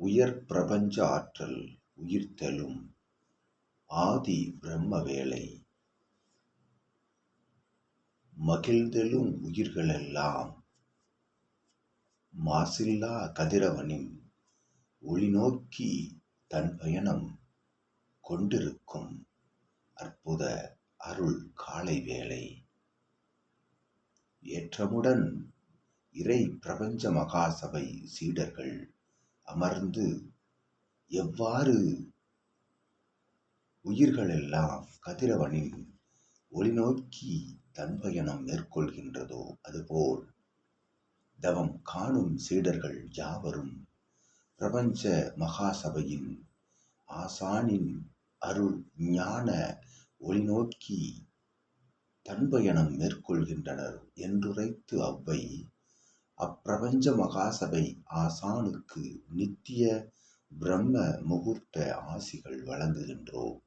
உயர் பிரபஞ்ச ஆற்றல் உயிர்த்தெழும் ஆதி பிரம்ம வேலை. மகிழ்ந்தெழும் உயிர்களெல்லாம் மாசில்லா கதிரவனின் ஒளி நோக்கி தன் பயணம் கொண்டிருக்கும் அற்புத அருள் காலை வேளை. ஏற்றமுடன் இறை பிரபஞ்ச மகாசபை சீடர்கள் அமர்ந்து எவ்வாறு உயிர்களெல்லாம் கதிரவனின் ஒளி நோக்கி தன் பயணம் மேற்கொள்கின்றதோ அதுபோல் தவம் காணும் சீடர்கள் யாவரும் பிரபஞ்ச மகாசபையின் ஆசானின் அருள் ஞான ஒளி நோக்கி தன் பயணம் மேற்கொள்கின்றனர் என்றுரைத்து அவ்வை அப்பிரபஞ்ச மகாசபை ஆசானுக்கு நித்திய பிரம்ம முகூர்த்த ஆசிகள் வழங்குகின்றோம்.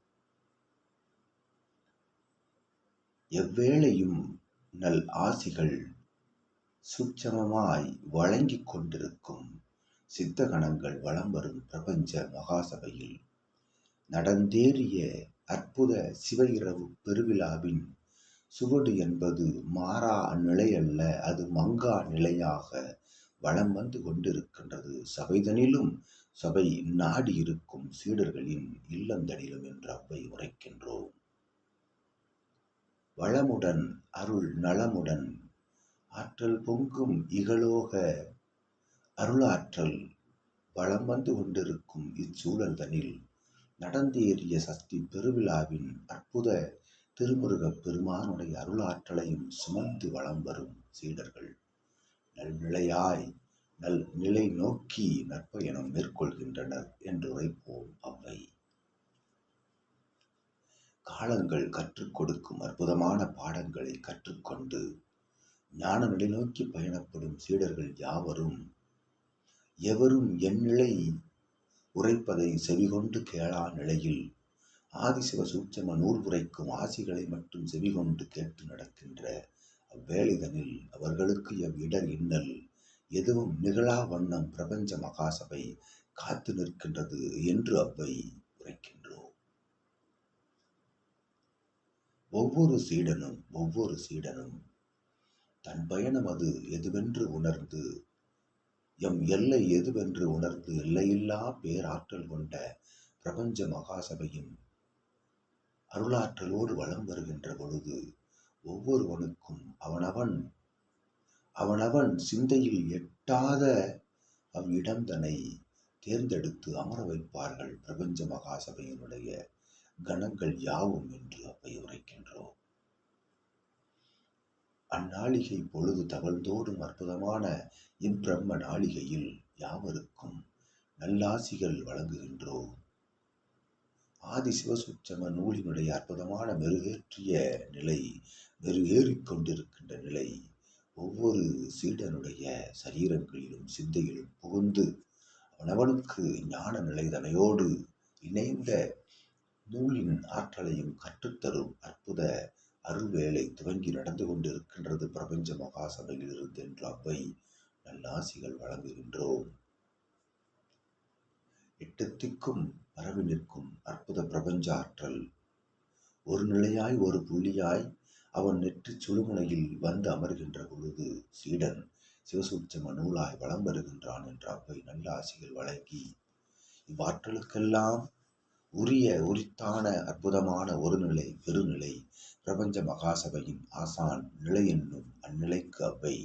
எவ்வேளையும் நல் ஆசிகள் சுட்சமமாய் வழங்கிக் கொண்டிருக்கும் சித்தகணங்கள் வலம் வரும் பிரபஞ்ச மகாசபையில் நடந்தேறிய அற்புத சிவ இரவு பெருவிழாவின் சுவடு என்பது மாறா நிலையல்ல அது மங்கா நிலையாக வலம் வந்து கொண்டிருக்கின்றது. சபைதனிலும் சபை நாடி இருக்கும் சீடர்களின் இல்லந்தனிலும் என்று அவ்வை உரைக்கின்றோம். வளமுடன் அருள் நலமுடன் ஆற்றல் பொங்கும் இகலோக அருளாற்றல் வளம் வந்து கொண்டிருக்கும் இச்சூழல்தனில் நடந்தேறிய சக்தி பெருவிழாவின் அற்புத திருமுருகப் பெருமானுடைய அருளாற்றலையும் சுமந்து வளம் வரும் சீடர்கள். நல்நிலையாய் நல் நிலை நோக்கி நற்பயணம் மேற்கொள்கின்றனர் என்று உரைப்போம் அவ்வை. காலங்கள் கற்றுக் கொடுக்கும் அற்புதமான பாடங்களை கற்றுக்கொண்டு ஞான நிலை நோக்கி பயணப்படும் சீடர்கள் யாவரும் எவரும் என் நிலை உரைப்பதை செவிகொண்டு கேளா நிலையில் ஆதிசிவ சூட்சம நூல் உரைக்கும் ஆசிகளை மட்டும் செவிகொண்டு கேட்டு நடக்கின்ற அவ்வேளைதனில் அவர்களுக்கு எவ் இடர் இன்னல். எதுவும் நிகழா வண்ணம் பிரபஞ்ச மகாசபை காத்து நிற்கின்றது என்று அவ்வை உரைக்கின்றோம். ஒவ்வொரு சீடனும் ஒவ்வொரு சீடனும் தன் பயணம் அது எதுவென்று உணர்ந்து எம் எல்லை எதுவென்று உணர்ந்து எல்லையில்லா பேராற்றல் கொண்ட பிரபஞ்ச மகாசபையின் அருளாற்றலோடு வலம் வருகின்ற பொழுது ஒவ்வொருவனுக்கும் அவனவன் அவனவன் சிந்தையில் எட்டாத அவ்விடந்தனை தேர்ந்தெடுத்து அமர வைப்பார்கள் பிரபஞ்ச மகாசபையினுடைய கணங்கள் யாவும் என்று அவை உரைக்கின்றோம். அந்நாளிகை பொழுது தவழ்ந்தோடும் அற்புதமான இப்பிரம்ம நாளிகையில் யாவருக்கும் நல்லாசிகள் வழங்குகின்றோம். ஆதி சிவசுச்சம நூலினுடைய அற்புதமான மெருகேற்றிய நிலை மெருகேறிக் கொண்டிருக்கின்ற நிலை ஒவ்வொரு சீடனுடைய சரீரங்களிலும் சிந்தையிலும் புகுந்து அவனவனுக்கு ஞான நிலைதனையோடு இணைந்த நூலின் ஆற்றலையும் கற்றுத்தரும் அற்புத அருள்வேளை துவங்கி நடந்து கொண்டிருக்கின்றது பிரபஞ்ச மகாசபையில் இருந்து என்று அவ்வை நல்லாசிகள் வழங்குகின்றோம். எட்டத்திற்கும் பரவி நிற்கும் அற்புத பிரபஞ்ச ஆற்றல் ஒரு நிலையாய் ஒரு புள்ளியாய் அவன் நெற்றி சுழுமுனையில் வந்து அமர்கின்ற பொழுது சீடன் சிவசூட்சம நூலாய் வளம் வருகின்றான் என்ற அவ்வை நல்ல ஆசிகள் வழங்கி இவ்வாற்றலுக்கெல்லாம் உரிய உரித்தான அற்புதமான ஒரு நிலை பெருநிலை பிரபஞ்ச மகாசபையின் ஆசான் நிலை என்னும் அந்நிலைக்கு அவ்வை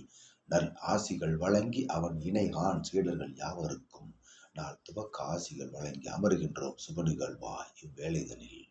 நல் ஆசிகள் வழங்கி அவன் இணைகான் சீடர்கள் யாவருக்கும் நாள் துவக்க ஆசிகள் வழங்கி அமருகின்றோம். சுப நிகழ்வாய் இவ்வேளைதனில்.